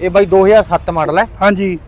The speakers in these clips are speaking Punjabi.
ਇਹ ਬਾਈ 2007 ਮਾਡਲ ਹੈ। ਹਾਂਜੀ।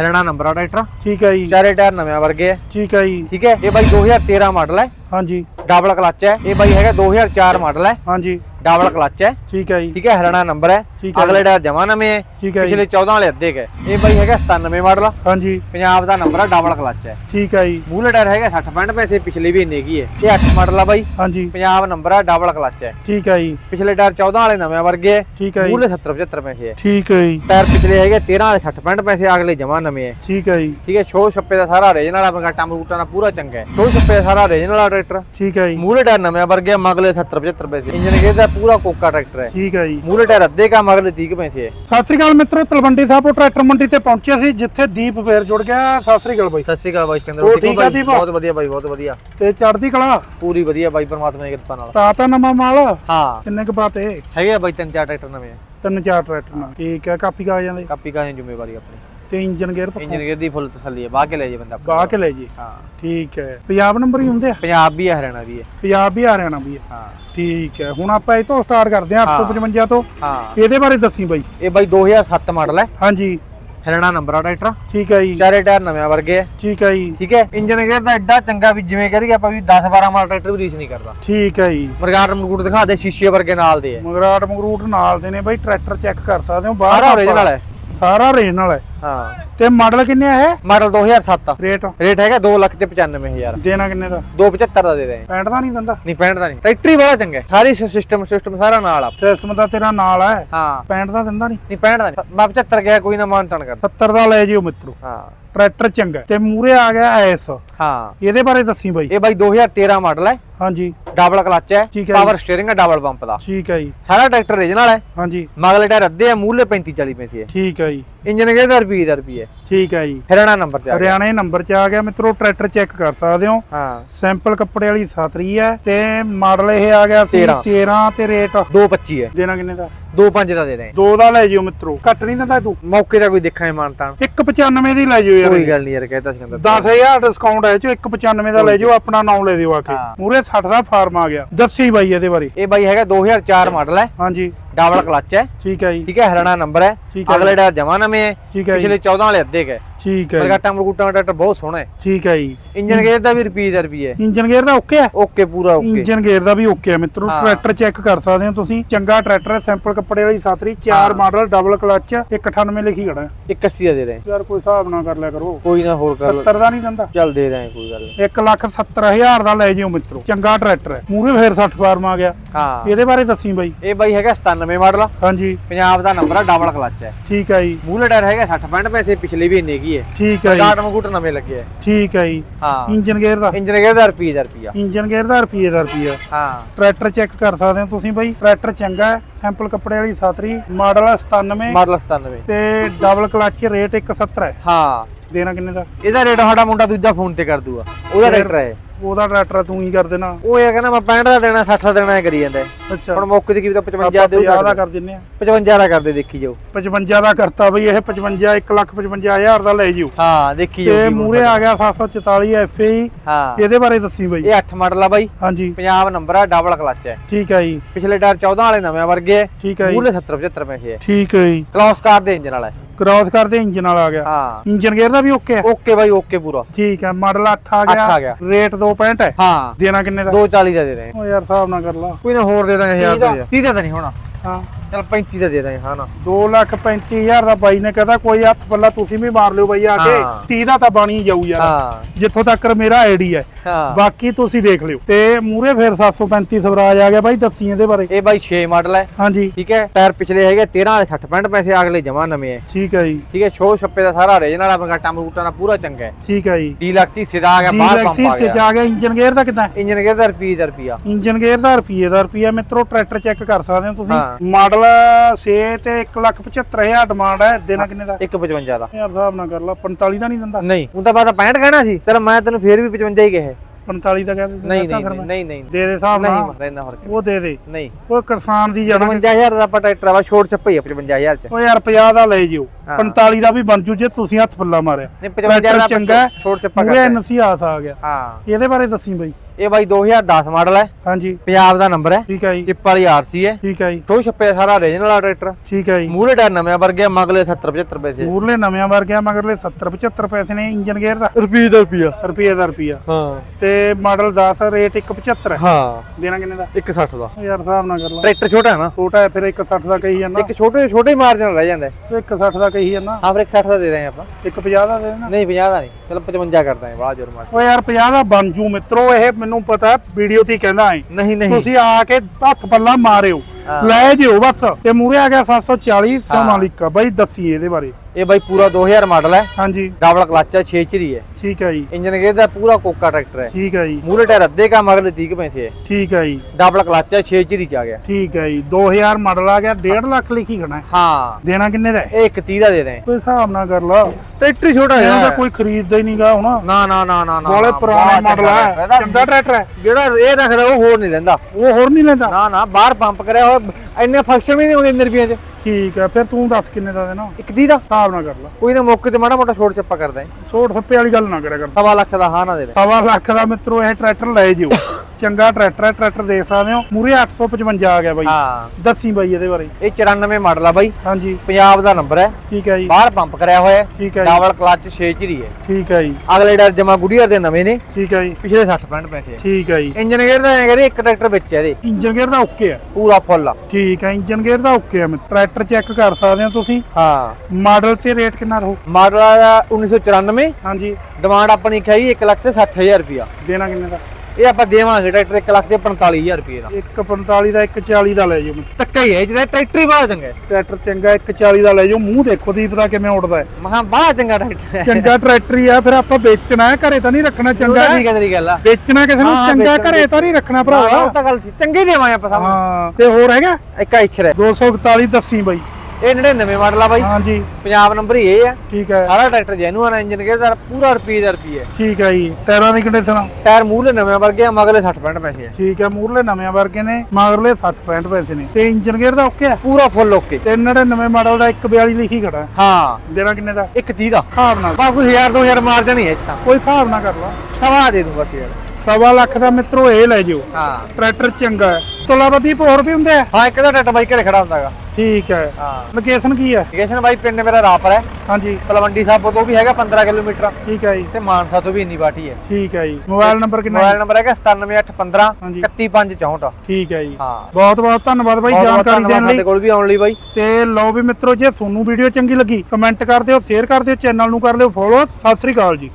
ਹਰਿਆਣਾ ਨੰਬਰ ਆ ਟਰੈਕਟਰ। ਠੀਕ ਹੈ ਜੀ। ਚਾਰੇ ਟਾਇਰ ਨਵੇਂ ਵਰਗੇ ਹੈ ਠੀਕ ਹੈ ਜੀ। ਠੀਕ ਹੈ? ਇਹ ਬਾਈ 2013 ਮਾਡਲ ਹੈ। ਹਾਂਜੀ। ਡਬਲ ਕਲਚ ਹੈ। ਇਹ ਬਾਈ ਹੈਗਾ 2004 ਮਾਡਲ ਹੈ। ਹਾਂਜੀ। ਡਬਲ ਕਲਚ ਹੈ। ਠੀਕ ਹੈ ਜੀ। ਠੀਕ ਹੈ ਹਰਿਆਣਾ ਨੰਬਰ ਹੈ। ਠੀਕ ਹੈ ਅਗਲੇ ਟਾਇਰ ਜਮਾ ਨਵੇਂ ਹੈ। ਹੈ ਪਿਛਲੇ 14 ਵਾਲੇ ਅੱਧੇ ਕੇ ਇਹ ਬਾਈ ਹੈਗਾ 97 ਮਾਡਲ। ਹਾਂਜੀ। ਪੰਜਾਬ ਦਾ ਨੰਬਰ ਹੈ ਡਬਲ ਕਲਚ ਹੈ। ਠੀਕ ਹੈ ਜੀ। ਮੂਲੇ ਟਾਇਰ ਹੈਗਾ 60 65 ਪੈਸੇ ਪਿਛਲੇ ਵੀ ਇੰਨੇ ਕੀ ਹੈ। ਇਹ 8 ਮਾਡਲ ਆ ਬਾਈ। ਹਾਂਜੀ। ਪੰਜਾਬ ਨੰਬਰ ਹੈ ਡਬਲ ਕਲਚ ਹੈ। ਠੀਕ ਹੈ ਜੀ। ਪਿਛਲੇ ਟਾਇਰ 14 ਵਾਲੇ ਨਵੇਂ ਵਰਗੇ ਹੈ। ਠੀਕ ਹੈ ਜੀ। ਮੂਲੇ 70 75 ਪੈਸੇ ਹੈ। ਠੀਕ ਹੈ ਜੀ। ਟਾਇਰ ਪਿਛਲੇ ਹੈਗੇ 13 ਵਾਲੇ 60 65 ਪੈਸੇ ਅਗਲੇ ਜਮਾ ਨਵੇਂ ਹੈ। ਠੀਕ ਹੈ ਜੀ। ਠੀਕ ਹੈ ਸ਼ੋ ਛੱਪੇ ਦਾ ਸਾਰਾ ਰੀਜਨਲ ਆ ਬਗਾਟਾ ਮਰੂਟਾ ਦਾ ਪੂਰਾ ਚੰਗਾ ਹੈ। ਸ਼ੋ ਛੱਪੇ ਦਾ ਸਾਰਾ ਰੀਜਨਲ ਆ ਟਰੈਕਟਰ ਠੀਕ ਹੈ ਜੀ। ਮੂਲੇ ਟਾਇਰ ਨਵੇਂ ਵਰਗੇ ਮਗਲੇ 70 75 ਪੈਸੇ। ਇੰਜਨ ਗੇਅਰ ਦਾ ਪੂਰਾ ਕੋਕਾ ਟਰੈਕਟਰ ਹੈ। ਠੀਕ ਹੈ ਜੀ। ਮੂਲੇ ਟਾਇਰ ਅੱਧੇ ਕਾ ਮਗਲੇ 30 ਕੁ ਪੈਸੇ ਹੈ। ਸਤਿ ਸ੍ਰੀ ਅਕਾਲ ਮਿੱਤਰੋ ਤਲਵੰਡੀ ਸਾਹਿਬ ਟਰੈਕਟਰ ਮੰਡੀ ਤੇ ਪਹੁੰਚੇ ਸੀ ਜਿੱਥੇ ਦੀਪ ਫੇਰ ਜੁੜ ਗਿਆ। ਸਤਿ ਸ੍ਰੀ ਅਕਾਲ ਬਾਈ। ਸਤਿ ਸ਼੍ਰੀ ਅਕਾਲ ਬਾਈ ਚੰਦਰ ਠੀਕ ਹੋ ਬਾਈ? ਬਹੁਤ ਵਧੀਆ ਬਾਈ ਬਹੁਤ ਵਧੀਆ। ਤੇ ਚੜ੍ਹਦੀ ਕਲਾ? ਪੂਰੀ ਵਧੀਆ ਬਾਈ ਪਰਮਾਤਮਾ ਦੀ ਕਿਰਪਾ ਨਾਲ। ਤਾਂ ਤਾਂ ਨਵਾਂ ਮਾਲ? ਹਾਂ। ਕਿੰਨੇ ਕੁ ਪਾਤੇ ਹੈਗੇ ਆ ਬਾਈ ਤਿੰਨ ਚਾਰ ਟਰੈਕਟਰ ਨਵੇਂ ਤਿੰਨ ਚਾਰ ਟਰੈਕਟਰ ਨਾਲ ਠੀਕ ਹੈ ਕਾਪੀ ਕਾ ਜਾਂਦੇ ਕਾਪੀ ਕਾ ਜ਼ਿੰਮੇਵਾਰੀ ਆਪਣੀ। ਤੇ ਇੰਜਨ ਗੇਅਰ ਇੰਜਨ ਗੇਅਰ ਦੀ ਫੁੱਲ ਤਸੱਲੀ ਹੈ ਬਾਹ ਕੇ ਲੈ ਜੇ ਬੰਦਾ ਬਾਹ ਕੇ ਲੈ ਜੀ ਹਾਂ। ਠੀਕ ਹੈ। ਪੰਜਾਬ ਨੰਬਰ ਹੀ ਹੁੰਦੇ ਆ? ਪੰਜਾਬ ਵੀ ਹੈ ਹਰਿਆਣਾ ਵੀ ਹੈ ਪੰਜਾਬ ਵੀ ਹਰਿਆਣਾ ਵੀ ਹੈ ਹਾਂ। ਠੀਕ ਹੈ। ਹੁਣ ਆਪਾਂ ਇਹ ਤੋਂ ਸਟਾਰਟ ਕਰਦੇ ਹਾਂ 855 ਤੋਂ। ਹਾਂ। ਇਹਦੇ ਬਾਰੇ ਦੱਸੀ ਬਾਈ। ਇਹ ਬਾਈ 2007 ਮਾਡਲ ਹੈ। ਹਾਂਜੀ। ਹਰਿਆਣਾ ਨੰਬਰ ਆ ਟਰੈਕਟਰ। ਠੀਕ ਹੈ ਜੀ। ਚਾਰੇ ਟਾਇਰ ਨਵੇਂ ਵਰਗੇ ਹੈ ਠੀਕ ਹੈ ਜੀ। ਠੀਕ ਹੈ। ਇੰਜਨ ਗੇਅਰ ਦਾ ਐਡਾ ਚੰਗਾ ਵੀ ਜਿਵੇਂ ਕਰੀਏ ਆਪਾਂ ਵੀ 10 12 ਮਾਡਲ ਟਰੈਕਟਰ ਵੀ ਰੀਸ ਨਹੀਂ ਕਰਦਾ। ਠੀਕ ਹੈ ਜੀ। ਮਰਗਾਟ ਮਰਗੂਟ ਦਿਖਾ ਦੇ ਸ਼ੀਸ਼ੇ ਵਰਗੇ ਨਾਲ ਦੇ ਹੈ ਮਗਰਾਟ ਮਗਰੂਟ ਨਾਲ ਦੇ ਨੇ ਬਾਈ ਟਰੈਕਟਰ ਚੈੱਕ ਕਰ ਸਕਦੇ ਹੋ। ਬਾਹਰ ਸਾਰਾ ਓਰੀਜਨਲ ਹੈ। ਸਾਰਾ ਰੀਜਨਲ ਹੈ। ਹਾਂ। ਤੇ ਮਾਡਲ ਕਿੰਨੇ ਆ ਇਹ? ਮਾਡਲ 2007 ਰੇਟ ਰੇਟ ਹੈਗਾ 2 ਲੱਖ ਤੇ 95000 ਦੇਣਾ ਕਿੰਨੇ ਦਾ? 275 ਦਾ ਦੇ ਦੇ। 65 ਦਾ ਨਹੀਂ ਦਿੰਦਾ? ਨਹੀਂ 65 ਦਾ ਨਹੀਂ। ਟਰੈਕਟਰ ਬੜਾ ਚੰਗਾ ਸਾਰੀ ਸਿਸਟਮ ਸਿਸਟਮ ਸਾਰਾ ਨਾਲ ਆ। ਸਿਸਟਮ ਦਾ ਤੇਰਾ ਨਾਲ ਹੈ। ਹਾਂ। 65 ਦਾ ਦਿੰਦਾ ਨਹੀਂ? ਨਹੀਂ 65 ਦਾ ਨਹੀਂ। ਮੈਂ 75 ਗਿਆ ਕੋਈ ਨਾ ਮਾਨਤਨ ਕਰ 70 ਦਾ ਲੈ ਜਿਓ ਮਿੱਤਰੋ। ਹਾਂ। ਟਰੈਕਟਰ ਚੰਗਾ ਹੈ। ਤੇ ਮੂਰੇ ਆ ਗਿਆ ਐਸ। ਹਾਂ। ਇਹਦੇ ਬਾਰੇ ਦੱਸੀ ਬਾਈ। ਇਹ ਬਾਈ 2013 ਮਾਡਲ ਹੈ। ਹਾਂਜੀ। ਡਬਲ ਕਲਚ ਹੈ। ਹੈ ਪਾਵਰ ਸਟੀਅਰਿੰਗ ਹੈ ਡਬਲ ਪੰਪ ਦਾ। ਠੀਕ ਹੈ ਜੀ। ਸਾਰਾ ਟਰੈਕਟਰ ਰੀਜਨਲ ਹੈ। ਹਾਂਜੀ। ਮਗਲੇ ਟਾਇਰ ਅੱਧੇ ਆ ਮੂਲੇ 35 40 ਪੈਸੇ ਹੈ। ਠੀਕ ਹੈ ਜੀ। ਇੰਜਨ ਗੇਅਰ ਦਾ ਰੁਪਏ ਦਾ ਰੁਪਏ ਠੀਕ ਹੈ ਜੀ। ਹਰਿਆਣਾ ਨੰਬਰ ਤੇ ਆ। ਹਰਿਆਣੇ ਨੰਬਰ 'ਚ ਆ ਗਿਆ। ਮਿੱਤਰੋ ਟਰੈਕਟਰ ਚੈੱਕ ਕਰ ਸਕਦੇ ਹੋ। ਹਾਂ। ਸੈਂਪਲ ਕੱਪੜੇ ਵਾਲੀ ਸਾਤਰੀ ਹੈ ਤੇ ਮਾਡਲ ਇਹ ਆ ਗਿਆ ਸੀ 13 13 ਤੇ ਰੇਟ 225 ਹੈ। ਦੇਣਾ ਕਿੰਨੇ ਦਾ? 25 ਦਾ ਦੇ ਦੇ। ਦੋ ਦਾ ਲੈ ਜਿਓ ਮਿੱਤਰੋ ਘੱਟ ਨਹੀਂ ਦਿੰਦਾ ਤੂੰ। ਮੌਕੇ ਦਾ ਕੋਈ ਦੇਖਾਂਗੇ ਮਾਨਤਾਨ 195 ਦੀ ਲੈ ਜਿਓ ਯਾਰ ਕੋਈ ਗੱਲ ਨਹੀਂ ਯਾਰ ਕਹਿਤਾ ਸੀ ਕਹਿੰਦਾ 10000 ਡਿਸਕਾਊਂਟ ਹੈ ਜੋ 195 ਦਾ ਲੈ ਜਿਓ ਆਪਣਾ ਨਾਮ ਲੈ ਦਿਓ ਆ ਕੇ। ਹਾਂ। ਮੂਰੇ 60 ਦਾ ਫਾਰਮ ਆ ਗਿਆ। ਦੱਸੀ ਬਾਈ ਇਹਦੇ ਬਾਰੇ। ਇਹ ਬਾਈ ਹੈਗਾ 2004 ਮਾਡਲ ਹੈ। ਹਾਂਜੀ। ਡਬਲ ਕਲਚ ਹੈ। ਠੀਕ ਹੈ ਜੀ। ਠੀਕ ਹੈ ਹਰਿਆਣਾ ਨੰਬਰ ਹੈ। ਹੈ ਅਗਲੇ ਟਾਇਰ ਜਮਾ ਨਵੇਂ ਹੈ। ਹੈ ਪਿਛਲੇ 14 ਵਾਲੇ ਅੱਧੇ ਕੇ ਠੀਕ ਹੈ ਜੀ, ਮਰਗਾਟਾ ਦਾ ਟਰੈਕਟਰ ਬਹੁਤ ਸੋਹਣਾ ਹੈ। ਠੀਕ ਹੈ ਜੀ। ਇੰਜਨ ਗੇਅਰ ਦਾ ਵੀ ਰੁਪਏ ਦਾ ਰੁਪਏ ਇੰਜਨ ਗੇਅਰ ਦਾ ਓਕੇ ਹੈ? ਓਕੇ ਪੂਰਾ ਓਕੇ। ਇੰਜਨ ਗੇਅਰ ਦਾ ਵੀ ਓਕੇ ਹੈ ਮਿੱਤਰੋ। ਹਾਂ। ਟਰੈਕਟਰ ਚੈੱਕ ਕਰ ਸਕਦੇ ਹੋ ਤੁਸੀਂ। ਚੰਗਾ ਟਰੈਕਟਰ ਹੈ ਸੈਂਪਲ ਕੱਪੜੇ ਵਾਲੀ ਸਾਤਰੀ ਚਾਰ ਹਾਂ। ਮਾਡਲ ਡਬਲ ਕਲਚ 198 ਲਿਖੀ ਖੜਾ ਹੈ। 81 ਦਾ ਦੇ ਦੇ ਯਾਰ ਕੋਈ ਹਿਸਾਬ ਨਾ ਕਰ ਲਿਆ ਕਰੋ। ਕੋਈ ਨਾ ਹੋਰ ਕਰ 70 ਦਾ ਨਹੀਂ ਦਿੰਦਾ। ਚੱਲ ਦੇ ਦੇ ਕੋਈ ਗੱਲ ਨੀ। 1 ਲੱਖ 70000 ਦਾ ਲੈ ਜਿਓ ਮਿੱਤਰੋ। ਚੰਗਾ ਟਰੈਕਟਰ ਹੈ। ਮੂਰੇ ਫੇਰ 60 ਫਾਰਮ ਆ ਗਿਆ। ਹਾਂ। ਇਹਦੇ ਬਾਰੇ ਦੱਸੀ ਬਾਈ। ਇਹ ਬਾਈ ਹੈਗਾ 97 ਮਾਡਲ। ਹਾਂਜੀ। ਪੰਜਾਬ ਦਾ ਨੰਬਰ ਹੈ ਡਬਲ ਕਲਚ ਹੈ। ਠੀਕ ਹੈ ਜੀ। ਮੂਲੇ ਟਾਇਰ ਹੈਗਾ 60 65 ਪੈਸੇ ਪਿਛਲੇ ਵੀ ਇੰਨੇ ਕੀ ਹੈ। ਠੀਕ ਹੈ ਜੀ। ਗਾਟ ਮਗੂਟ ਨਵੇਂ ਲੱਗੇ ਹੈ। ਠੀਕ ਹੈ ਜੀ। ਹਾਂ। ਇੰਜਨ ਗੇਅਰ ਦਾ? ਇੰਜਨ ਗੇਅਰ ਦਾ ਰੁਪਏ ਦਾ ਰੁਪਿਆ ਇੰਜਨ ਗੇਅਰ ਦਾ ਰੁਪਏ ਦਾ ਰੁਪਿਆ ਹਾਂ। ਟਰੈਕਟਰ ਚੈੱਕ ਕਰ ਸਕਦੇ ਹੋ ਤੁਸੀਂ ਬਾਈ। ਟਰੈਕਟਰ ਚੰਗਾ ਹੈ। ਸੈਂਪਲ ਕੱਪੜੇ ਵਾਲੀ ਸਾਤਰੀ। ਮਾਡਲ 97 ਮਾਡਲ 97 ਤੇ ਡਬਲ ਕਲਚ ਰੇਟ 170 ਹੈ। ਹਾਂ। ਦੇਣਾ ਕਿੰਨੇ ਦਾ? ਇਹਦਾ ਰੇਟ ਸਾਡਾ ਮੁੰਡਾ ਦੂਜਾ ਫੋਨ ਤੇ ਕਰ ਦੂਗਾ। ਉਹਦਾ ਰੇਟ ਹੈ। ਉਹਦਾ ਟਰੈਕਟਰ ਤੂੰ ਹੀ ਕਰ ਦੇਣਾ। ਉਹ ਇਹ ਕਹਿੰਦਾ ਮੈਂ 65 ਦਾ ਦੇਣਾ 60 ਦਾ ਦੇਣਾ ਇਹ ਕਰੀ ਜਾਂਦਾ। ਅੱਛਾ। ਹੁਣ ਮੌਕੇ ਦੀ ਕੀ ਪਤਾ 55 ਆਪਾਂ ਦੇ 50 ਦਾ ਕਰ ਦਿੰਨੇ ਆ। 55 ਦਾ ਕਰਦੇ ਦੇਖੀ ਜਾਓ। 55 ਦਾ ਕਰਤਾ ਬਈ ਇਹ 55 1 ਲੱਖ 55000 ਦਾ ਲੈ ਜਿਓ। ਹਾਂ ਦੇਖੀ ਤੇ ਜਾਓ ਕੀ ਮੂਰੇ ਆ ਗਿਆ 744 FE ਹਾਂ। ਇਹਦੇ ਬਾਰੇ ਦੱਸੀ ਬਾਈ। ਇਹ 8 ਮਾਡਲ ਆ ਬਾਈ। ਹਾਂਜੀ। ਪੰਜਾਬ ਨੰਬਰ ਆ ਡਬਲ ਕਲਚ ਹੈ। ਠੀਕ ਹੈ ਜੀ। ਪਿਛਲੇ ਟਾਇਰ 14 ਵਾਲੇ ਨਵੇਂ ਵਰਗੇ ਹੈ। ਠੀਕ ਹੈ ਜੀ। ਮੂਲੇ 70 75 ਪੈਸੇ ਹੈ। ਠੀਕ ਹੈ ਜੀ। ਕਲੌਸ ਕਾਰ ਦੇ ਇੰਜਨ ਵਾਲਾ ਹੈ। ਕ੍ਰਾਸ ਕਰਦੇ ਇੰਜਨ ਵਾਲਾ ਆ ਗਿਆ। ਹਾਂ। ਇੰਜਨ ਗੇਅਰ ਦਾ ਵੀ ਓਕੇ ਹੈ ਓਕੇ ਬਾਈ ਓਕੇ ਪੂਰਾ। ਠੀਕ ਹੈ ਮਾਡਲ 8 ਆ ਅੱਠ ਗਿਆ ਆ ਗਿਆ। ਰੇਟ 265 ਹੈ ਹਾਂ। ਦੇਣਾ ਕਿੰਨੇ ਦਾ? 240 ਦਾ ਦੇ ਦੇ। ਓ ਯਾਰ ਹਿਸਾਬ ਨਾ ਕਰ ਲਾ। ਕੋਈ ਨਾ ਹੋਰ ਦੇ ਦਾਂਗੇ ਤੀਹ 1000 ਦਾ? ਦਾ 30 ਦਾ ਤਾਂ ਨਹੀਂ ਹੋਣਾ। ਹਾਂ। ਚਲ 35 ਦਾ ਦੇ ਦਾਂਗੇ ਹਾਂ ਨਾ। 2 ਲੱਖ 35000 ਦਾ ਬਾਈ ਨੇ ਕਹਦਾ ਕੋਈ ਹੱਥ ਪੱਲਾ ਤੁਸੀਂ ਵੀ ਮਾਰ ਲਿਓ ਬਾਈ ਆ ਕੇ। ਹਾਂ। 30 ਦਾ ਤਾਂ ਬਣੀ ਜਾਊ ਯਾਰ। ਹਾਂ। ਜਿੱਥੋਂ ਤੱਕ ਮੇਰਾ ਆਈਡੀ ਹੈ। ਹਾਂ। ਬਾਕੀ ਤੁਸੀਂ ਦੇਖ ਲਿਓ। ਤੇ ਮੂਰੇ ਫੇਰ 735 ਸਵਰਾਜ ਆ ਗਿਆ ਬਾਈ ਦੱਸੀ ਇਹਦੇ ਬਾਰੇ। ਇਹ ਬਾਈ 6 ਮਾਡਲ ਹੈ। ਹਾਂਜੀ। ਠੀਕ ਹੈ। ਟਾਇਰ ਪਿਛਲੇ ਹੈਗੇ 13 ਵਾਲੇ 60 65 ਪੈਸੇ ਅਗਲੇ ਜਮਾ ਨਵੇਂ ਹੈ। ਠੀਕ ਹੈ ਜੀ। ਠੀਕ ਹੈ। ਸ਼ੋ ਛੱਪੇ ਦਾ ਸਾਰਾ ਰੀਜਨਲ ਆ ਬਗਾਟਾ ਮਰੂਟਾ ਦਾ ਪੂਰਾ ਚੰਗਾ ਹੈ। ਠੀਕ ਹੈ ਜੀ। ਡੀਲਕਸੀ ਸਿੱਧਾ ਆ ਗਿਆ ਬਾਹਰ ਪੰਪ ਡੀਲੈਕਸੀ ਆ ਸੇ ਗਿਆ। ਆ ਗਿਆ। ਇੰਜਨ ਗੇਅਰ ਦਾ ਕਿਦਾਂ? ਇੰਜਨ ਗੇਅਰ ਦਾ ਰੁਪਏ ਦਾ ਰੁਪਿਆ ਇੰਜਨ ਗੇਅਰ ਦਾ ਰੁਪਏ ਦਾ ਰੁਪਿਆ ਮਿੱਤਰੋ ਟਰੈਕਟਰ ਚੈੱਕ ਕਰ ਸਕਦੇ ਹੋ ਤੁਸੀਂ। ਹਾਂ। ਮਾਡਲ 6 ਤੇ 175000 ਡਿਮਾਂਡ ਹੈ ਦੇਣਾ ਕਿੰਨੇ ਦਾ? 155 ਦਾ। ਯਾਰ ਹਿਸਾਬ ਨਾ ਕਰ ਲਾ 45 ਦਾ ਨਹੀਂ ਦਿੰਦਾ। ਨਹੀਂ ਹੁਣ ਤਾਂ ਬਾਅਦ 65 ਕਹਿਣਾ ਸੀ ਚਲ ਮੈਂ ਤੈਨੂੰ ਫੇਰ ਵੀ 55 ਹੀ ਕਹੇ। 45 ਦਾ ਕਹਿ ਨਹੀਂ ਨਹੀਂ। ਨਹੀਂ ਨਹੀਂ ਦੇ ਦੇ ਹਿਸਾਬ ਨਹੀਂ ਨਾਲ। ਇੰਨਾ ਫ਼ਰਕ ਉਹ ਦੇ ਦੇ। ਨਹੀਂ। ਉਹ ਕਿਸਾਨ ਦੀ ਜਾਣਾ 55000 ਦਾ ਆਪਾਂ ਟਰੈਕਟਰ ਵਾ ਛੋਟ ਛੱਪੇ 55000 ਚ। ਉਹ ਯਾਰ 50 ਦਾ ਲੈ ਜਿਓ। ਹਾਂ। 45 ਦਾ ਵੀ ਬਣ ਜੂ ਜੇ ਤੁਸੀਂ ਹੱਥ ਪੱਲਾ ਮਾਰਿਆ। ਨਹੀਂ 55000 ਦਾ ਚੰਗਾ ਛੋਟ ਛੱਪਾ ਪੂਰੇ ਕਰ ਨਸੀਹਾਤ ਆ ਗਿਆ। ਹਾਂ। ਇਹਦੇ ਬਾਰੇ ਦੱਸੀ ਬਈ। ਇਹ ਬਾਈ 2010 ਮਾਡਲ ਹੈ। ਹਾਂਜੀ। ਪੰਜਾਬ ਦਾ ਨੰਬਰ ਹੈ। ਠੀਕ ਹੈ ਜੀ। ਚਿੱਪ ਵਾਲੀ ਆਰਸੀ ਹੈ। ਠੀਕ ਹੈ ਜੀ। ਟੋ ਛੱਪੇ ਸਾਰਾ ਵਾਲਾ ਟਰੈਕਟਰ। ਠੀਕ ਹੈ ਜੀ। ਮੂਹਰੇ ਟਾਇਰ ਨਵੇਂ ਵਰਗੇ ਮਗਲੇ 70 75 ਪੈਸੇ। ਮੂਰਲੇ ਨਵਿਆਂ ਵਰਗਿਆ ਮਗਰਲੇ 70 75 ਪੈਸੇ ਨੇ ਇੰਜਨ ਗੇਅਰ ਦਾ। ਰੁਪਏ ਦਾ ਰੁਪਿਆ ਰੁਪਏ ਦਾ ਰੁਪਿਆ ਹਾਂ। ਤੇ ਮਾਡਲ 10 ਰੇਟ 175 ਹੈ। ਹਾਂ। ਦੇਣਾ ਕਿੰਨੇ ਦਾ? 160 ਦਾ। ਯਾਰ ਹਿਸਾਬ ਨਾਲ ਕਰ ਲਾ। ਟਰੈਕਟਰ ਛੋਟਾ ਹੈ ਨਾ। ਛੋਟਾ ਹੈ ਫਿਰ 160 ਦਾ ਕਹੀ ਜਾਂਦਾ। ਇੱਕ ਛੋਟੇ ਛੋਟੇ ਮਾਰਜਨ ਰਹਿ ਜਾਂਦਾ ਹੈ। 160 ਦਾ ਕਹੀ ਜਾਂਦਾ। ਹਾਂ ਫਿਰ 160 ਦਾ ਦੇ ਰਹੇ ਆਪਾਂ। 150 ਦਾ ਦੇ ਦੇਣਾ। ਨਹੀਂ 50 ਦਾ ਨਹੀਂ। ਚਲੋ 55 ਕਰਦਾ ਹੈ ਬੜਾ ਜ਼ੋਰ ਮਾਰ। ਓ ਯਾਰ 50 ਦਾ ਬਣ ਜੂ ਮਿੱਤਰੋ ਇਹ ਮੈਨੂੰ ਪਤਾ ਵੀਡੀਓ ਤੇ ਕਹਿੰਦਾ ਐ। ਨਹੀਂ ਨਹੀਂ। ਤੁਸੀਂ ਆ ਕੇ ਹੱਥ ਪੱਲਾ ਮਾਰਿਓ। ਲੈ ਜਿਓ ਬਸ। ਤੇ ਮੂਰੇ ਆ ਗਿਆ 740 ਸੋਨਾਲੀਕਾ। ਬਾਈ ਦੱਸੀ ਇਹਦੇ ਬਾਰੇ। ਇਹ ਬਾਈ ਪੂਰਾ 2000 ਮਾਡਲ ਹੈ। ਹਾਂਜੀ। ਡਬਲ ਕਲਚ ਹੈ 6 ਚਰੀ ਹੈ। ਠੀਕ ਹੈ ਜੀ। ਇੰਜਨ ਗੇਅਰ ਦਾ ਪੂਰਾ ਕੋਕਾ ਟਰੈਕਟਰ ਹੈ। ਠੀਕ ਹੈ ਜੀ। ਮੂਹਰੇ ਟਾਇਰ ਅੱਧੇ ਕਾ ਮਗਲੇ 30 ਕੁ ਪੈਸੇ ਹੈ। ਠੀਕ ਹੈ ਜੀ। ਡਬਲ ਕਲਚ ਹੈ 6 ਚਰੀ ਚ ਆ ਗਿਆ। ਠੀਕ ਹੈ ਜੀ। 2000 ਮਾਡਲ ਆ ਗਿਆ 1.5 ਲੱਖ ਲਿਖੀ ਖੜਾ ਹੈ। ਦੇਣਾ ਕਿੰਨੇ ਦਾ? ਇਹ 31 ਦਾ ਦੇ ਰਹੇ ਕੋਈ ਹਿਸਾਬ ਨਾ ਕਰ ਲਾ। ਟਰੈਕਟਰ ਛੋਟਾ ਹੈ ਦਾ ਕੋਈ ਖਰੀਦਦਾ ਹੀ ਨਹੀਂਗਾ ਹੁਣ। ਨਾ ਨਾ ਨਾ ਨਾ ਨਾ ਬੋਲੇ ਪੁਰਾਣੇ ਮਾਡਲ ਹੈ। ਚੰਗਾ ਟਰੈਕਟਰ ਹੈ। ਜਿਹੜਾ ਇਹ ਰੱਖਦਾ ਉਹ ਹੋਰ ਨਹੀਂ ਲੈਂਦਾ। ਉਹ ਹੋਰ ਨਹੀਂ ਲੈਂਦਾ। ਨਾ ਨਾ ਬਾਹਰ ਪੰਪ ਕਰਿਆ ਹੋਇਆ ਇੰਨੇ ਫੰਕਸ਼ਨ ਵੀ ਨਹੀਂ ਹੁੰਦੇ ਇੰਨੇ ਰੁਪਈਆਂ ਚ। ਠੀਕ ਹੈ ਫਿਰ ਤੂੰ ਦੱਸ ਕਿੰਨੇ ਦਾ ਦੇਣਾ? ਇੱਕ ਦੀ ਦਾ? ਹਿਸਾਬ ਨਾ ਕਰ ਲਾ। ਕੋਈ ਨਾ ਮੌਕੇ ਤੇ ਮਾੜਾ ਮੋਟਾ ਛੋੜ ਚੱਪਾ ਕਰਦਾ ਹੈ ਸੋਟ ਸੱਪੇ ਵਾਲੀ ਗੱਲ ਨਾ ਕਰਿਆ ਕਰ। ਸਵਾ ਲੱਖ ਦਾ ਹਾਂ ਨਾ ਦੇ ਦੇ। ਸਵਾ ਲੱਖ ਦਾ ਮਿੱਤਰੋ ਇਹ ਟਰੈਕਟਰ ਲੈ ਜਿਓ। ਚੰਗਾ ਟਰੈਕਟਰ ਹੈ ਟਰੈਕਟਰ ਦੇਖ ਸਕਦੇ ਹੋ। ਮੂਰੇ 855 ਆ ਗਿਆ ਬਾਈ। ਹਾਂ। ਦੱਸੀ ਬਾਈ ਇਹਦੇ ਬਾਰੇ। ਇਹ 94 ਮਾਡਲ ਆ ਬਾਈ। ਹਾਂਜੀ। ਪੰਜਾਬ ਦਾ ਨੰਬਰ ਹੈ। ਠੀਕ ਹੈ ਜੀ। ਬਾਹਰ ਪੰਪ ਕਰਿਆ ਹੋਇਆ ਹੈ। ਠੀਕ ਹੈ ਜੀ। ਡਬਲ ਕਲਚ 6 ਚਰੀ ਹੈ। ਠੀਕ ਹੈ ਜੀ। ਅਗਲੇ ਡਰ ਜਮਾ ਗੁੜੀਅਰ ਦੇ ਨਵੇਂ ਨੇ। ਠੀਕ ਹੈ ਜੀ। ਪਿਛਲੇ 60 65 ਪੈਸੇ ਹੈ ਠੀਕ ਹੈ ਜੀ। ਇੰਜਨ ਗੇਅਰ ਦਾ ਐ ਕਰੀ ਇੱਕ ਟਰੈਕਟਰ ਵਿੱਚ ਹੈ ਇਹਦੇ। ਇੰਜਨ ਗੇਅਰ ਦਾ ਓਕੇ ਹੈ ਪੂਰਾ ਫੁੱਲ ਆ। ਠੀਕ ਹੈ ਇੰਜਨ ਗੇਅਰ ਦਾ ਓਕੇ ਹੈ ਟਰੈਕਟਰ ਚੈੱਕ ਕਰ ਸਕਦੇ ਹੋ ਤੁਸੀਂ। ਹਾਂ। ਮਾਡਲ ਤੇ ਰੇਟ ਕਿੰਨਾ ਰਹੂ? ਮਾਡਲ ਦਾ 1994 ਹਾਂਜੀ। ਡਿਮਾਂਡ ਆਪਣੀ ਖਾਈ 1 ਲੱਖ ਤੇ 60000 ਰੁਪਿਆ ਦੇਣਾ ਕਿੰਨੇ ਦਾ? ਇਹ ਆਪਾਂ ਦੇਵਾਂਗੇ ਟਰੈਕਟਰ 1 ਲੱਖ ਤੇ 45000 ਰੁਪਏ ਦਾ। 145 ਦਾ 140 ਦਾ ਲੈ ਜਾਓ। ਤੱਕਾ ਹੀ ਹੈ ਜਿਹੜਾ ਟਰੈਕਟਰ ਹੀ ਬੜਾ ਚੰਗਾ ਹੈ। ਟਰੈਕਟਰ ਚੰਗਾ 140 ਦਾ ਲੈ ਜਾਓ। ਮੂੰਹ ਦੇਖੋ ਦੀਪ ਦਾ ਕਿਵੇਂ ਉੱਡਦਾ ਹੈ। ਮਹਾਂ ਬੜਾ ਚੰਗਾ ਟਰੈਕਟਰ ਹੈ। ਚੰਗਾ ਟਰੈਕਟਰ ਹੀ ਆ ਫਿਰ ਆਪਾਂ ਵੇਚਣਾ ਹੈ ਘਰੇ ਤਾਂ ਨਹੀਂ ਰੱਖਣਾ ਚੰਗਾ। ਠੀਕ ਹੈ ਤੇਰੀ ਗੱਲ ਆ। ਵੇਚਣਾ ਕਿਸੇ ਨੂੰ ਚੰਗਾ ਘਰੇ ਤਾਂ ਨਹੀਂ ਰੱਖਣਾ ਹਾਂ, ਭਰਾਵਾ ਉਹ ਤਾਂ ਗੱਲ ਸੀ ਚੰਗੇ ਦੇਵਾਂਗੇ ਆਪਾਂ ਸਭ। ਹਾਂ ਤੇ ਹੋਰ ਹੈਗਾ? ਇੱਕ ਇੱਛਰ ਹੈ। 241 ਦੱਸੀ ਬਾਈ। ਇਹ 99 ਮਾਡਲ ਆ ਬਾਈ ਹਾਂਜੀ। ਪੰਜਾਬ ਨੰਬਰ ਹੀ ਇਹ ਆ। ਠੀਕ ਹੈ। ਸਾਰਾ ਟਰੈਕਟਰ ਜੈਨੂਅਨ ਇੰਜਨ ਗੇਅਰ ਦਾ ਪੂਰਾ ਰੁਪਏ ਦਾ ਰੁਪਏ ਹੈ ਠੀਕ ਹੈ ਜੀ। ਟਾਇਰਾਂ ਦੀ ਕੰਡੀਸ਼ਨ ਟਾਇਰ ਮੂਹਰੇ ਨਵੇਂ ਵਰਗੇ ਆ ਮਗਲੇ 60 65 ਪੈਸੇ ਹੈ ਠੀਕ ਹੈ ਮੂਰਲੇ ਨਵੇਂ ਵਰਗੇ ਨੇ ਮਗਰਲੇ 60 65 ਪੈਸੇ ਨੇ। ਤੇ ਇੰਜਨ ਗੇਅਰ ਦਾ ਓਕੇ ਹੈ ਪੂਰਾ ਫੁੱਲ ਓਕੇ ਤੇ 99 ਮਾਡਲ ਦਾ 142 ਲਿਖੀ ਖੜਾ ਹੈ। ਦੇਣਾ ਕਿੰਨੇ ਦਾ? ਇੱਕ 30 ਦਾ। ਹਿਸਾਬ ਨਾਲ। ਬਾ ਕੋਈ 1000 2000 ਮਾਰਜਨ ਹੀ ਹੈ ਇੱਥਾ ਕੋਈ ਹਿਸਾਬ ਨਾ ਕਰ ਲਾ। ਸਵਾ ਦੇ ਦੂੰ ਬਸ ਯਾਰ। ਸਵਾ ਲੱਖ ਦਾ ਮਿੱਤਰੋ ਇਹ ਲੈ ਜਿਓ। ਹਾਂ। ਟਰੈਕਟਰ ਚੰਗਾ ਹੈ। ਇਸ ਤੋਂ ਇਲਾਵਾ ਦੀਪ ਹੋਰ ਵੀ ਹੁੰਦੇ ਆ? ਹਾਂ ਇੱਕ ਦਾ ਟੱਟ ਬਾਈ ਘਰੇ ਖੜਾ ਹੁੰਦਾਗਾ ਠੀਕ ਹੈ। ਹਾਂ। ਲੋਕੇਸ਼ਨ ਕੀ ਹੈ? ਲੋਕੇਸ਼ਨ ਬਾਈ ਪਿੰਡ ਮੇਰਾ ਰਾਪਰ ਹੈ। ਹਾਂਜੀ। ਤਲਵੰਡੀ ਸਾਬੋ ਤੋਂ ਵੀ ਹੈਗਾ 15 ਕਿਲੋਮੀਟਰ। ਠੀਕ ਹੈ ਜੀ। ਤੇ ਮਾਨਸਾ ਤੋਂ ਵੀ ਇੰਨੀ ਬਾਟੀ ਹੈ। ਠੀਕ ਹੈ ਜੀ। ਮੋਬਾਈਲ ਨੰਬਰ ਕਿੰਨਾ ਮੋਬਾਈਲ? ਨੰਬਰ ਹੈਗਾ 97815 ਹਾਂਜੀ। 31564 ਠੀਕ ਹੈ ਜੀ। ਹਾਂ। ਬਹੁਤ ਬਹੁਤ ਧੰਨਵਾਦ ਬਾਈ ਜਾਣਕਾਰੀ ਦੇਣ ਲਈ। ਸਾਡੇ ਕੋਲ ਵੀ ਆਉਣ ਲਈ ਬਾਈ। ਤੇ ਲਓ ਵੀ ਮਿੱਤਰੋ ਜੇ ਤੁਹਾਨੂੰ ਵੀਡੀਓ ਚੰਗੀ ਲੱਗੀ ਕਮੈਂਟ ਕਰ ਦਿਓ ਸ਼ੇਅਰ ਕਰ ਦਿਓ ਚੈਨਲ ਨੂੰ ਕਰ ਲਿਓ ਫੋਲੋ ਸਤਿ ਸ੍ਰੀ ਅਕਾਲ ਜੀ।